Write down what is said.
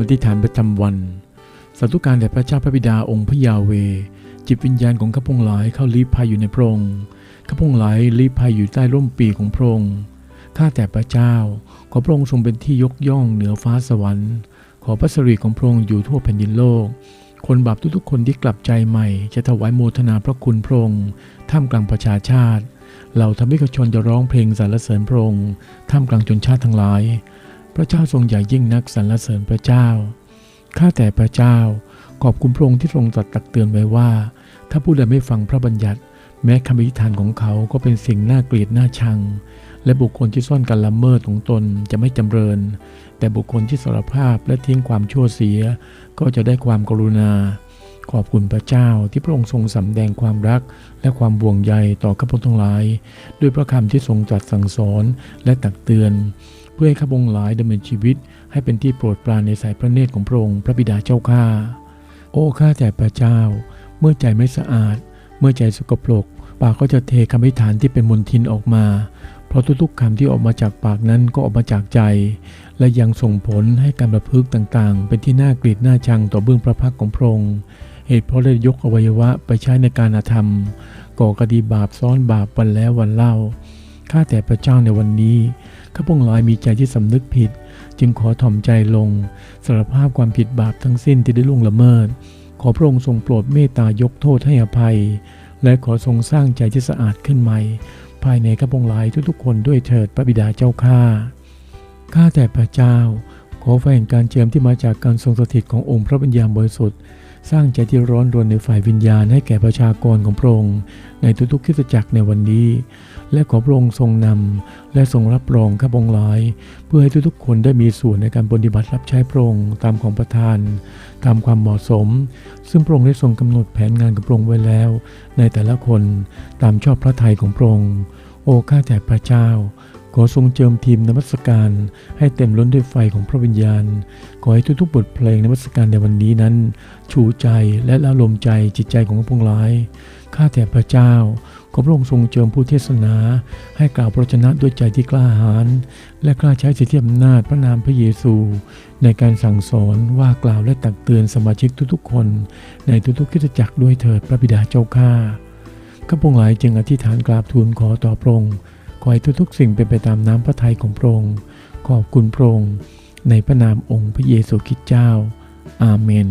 อธิษฐานประจำวัน สาธุการแด่พระเจ้าพระบิดาองค์พระยาเว จิตวิญญาณของข้าพงหลายเข้าลีภัยอยู่ในพระองค์ข้าพงหลายลีภัยอยู่ใต้ร่มปีกของพระองค์ข้าแต่พระเจ้า ขอพระองค์ทรงเป็นที่ยกย่องเหนือฟ้าสวรรค์ ขอพระสิริของพระองค์อยู่ทั่วแผ่นดินโลก คนบาปทุกๆคนที่กลับใจใหม่ จะถวายโมทนาพระคุณพระองค์ท่ามกลางประชาชาติเราทำให้ชนจะร้องเพลงสรรเสริญพระองค์ท่ามกลางชนชาติทั้งหลาย พระเจ้าทรงใหญ่ยิ่งนักสรรเสริญพระเจ้า ข้าแต่พระเจ้า ขอบคุณพระองค์ที่ทรงตรัสตักเตือนไว้ว่า ถ้าผู้ใดไม่ฟังพระบัญญัติ แม้คำอธิษฐานของเขาก็เป็นสิ่งน่าเกลียดน่าชัง และบุคคลที่ซ่อนการละเมิดของตนจะไม่จำเริญ แต่บุคคลที่สารภาพและทิ้งความชั่วเสีย ก็จะได้ความกรุณา ขอบคุณพระเจ้าที่พระองค์ทรงสำแดงความรักและความบ่วงใยต่อข้าพเจ้าทั้งหลาย ด้วยพระคำที่ทรงตรัสสั่งสอนและตักเตือน เพื่อให้ข้าพงหลายดำเนินชีวิต ให้เป็นที่โปรดปรานในสายพระเนตรของพระองค์พระบิดาเจ้าข้า โอ้ข้าแต่พระเจ้า เมื่อใจไม่สะอาด เมื่อใจสกปรกปากก็จะเทคำอธิษฐานที่เป็นมลทินออกมา เพราะทุกๆคำที่ออกมาจากปากนั้นก็ออกมาจากใจ และยังส่งผลให้การประพฤติต่างๆ เป็นที่น่าเกลียดน่าชังต่อเบื้องพระพักของพระองค์ เหตุเพราะได้ยกอวัยวะไปใช้ในการอาธรรม ก่อคดีบาปซ้อนบาปวันแล้ววันเล่า ข้าแต่พระเจ้าในวันนี้ ข้าพงหลายมีใจที่สำนึกผิด จึงขอถ่อมใจลงสารภาพความผิดบาปทั้งสิ้นที่ได้ล่วงละเมิด ขอพระองค์ทรงโปรดเมตตายกโทษให้อภัย และขอทรงสร้างใจที่สะอาดขึ้นใหม่ ภายในข้าพงหลายทุกๆคนด้วยเถิดพระบิดาเจ้าข้าข้าแต่พระเจ้า ขอไฟแห่งการเจิมที่มาจากการทรงสถิตขององค์พระวิญญาณบริสุทธิ์ สร้างใจที่ร้อนรนในฝ่ายวิญญาณให้แก่ประชากรของพระองค์ในทุกๆคริสตจักรในวันนี้ และขอพระองค์ทรงนำและทรงรับรองข้าพงหลาย เพื่อให้ทุกๆคนได้มีส่วนในการปฏิบัติรับใช้พระองค์ตามของประทาน ตามความเหมาะสม ซึ่งพระองค์ได้ทรงกำหนดแผนงานกับพระองค์ไว้แล้ว ในแต่ละคนตามชอบพระทัยของพระองค์โอ้ข้าแต่พระเจ้า ขอทรงเจิมทีมนมัสการให้เต็มล้นด้วยไฟของพระวิญญาณ ขอให้ทุกๆบทเพลงนมัสการในวันนี้นั้น ชูใจและละลมใจจิตใจของพระองค์หลาย ข้าแต่พระเจ้า ขอพระองค์ทรงเจิมผู้เทศนา ให้กล่าวพระชนะด้วยใจที่กล้าหาญและกล้าใช้สิทธิอำนาจพระนามพระเยซู ในการสั่งสอนว่ากล่าวและตักเตือนสมาชิกทุกๆคน ในทุกๆคริสตจักรด้วยเถิดพระบิดาเจ้าข้าข้าพงหลายจึงอธิษฐานกราบทูลขอต่อพระองค์ ขอให้ทุกๆ สิ่งเป็นไปตามน้ำพระทัยของพระองค์ขอบคุณพระองค์ในพระนามองค์พระเยซูคริสต์เจ้า อาเมน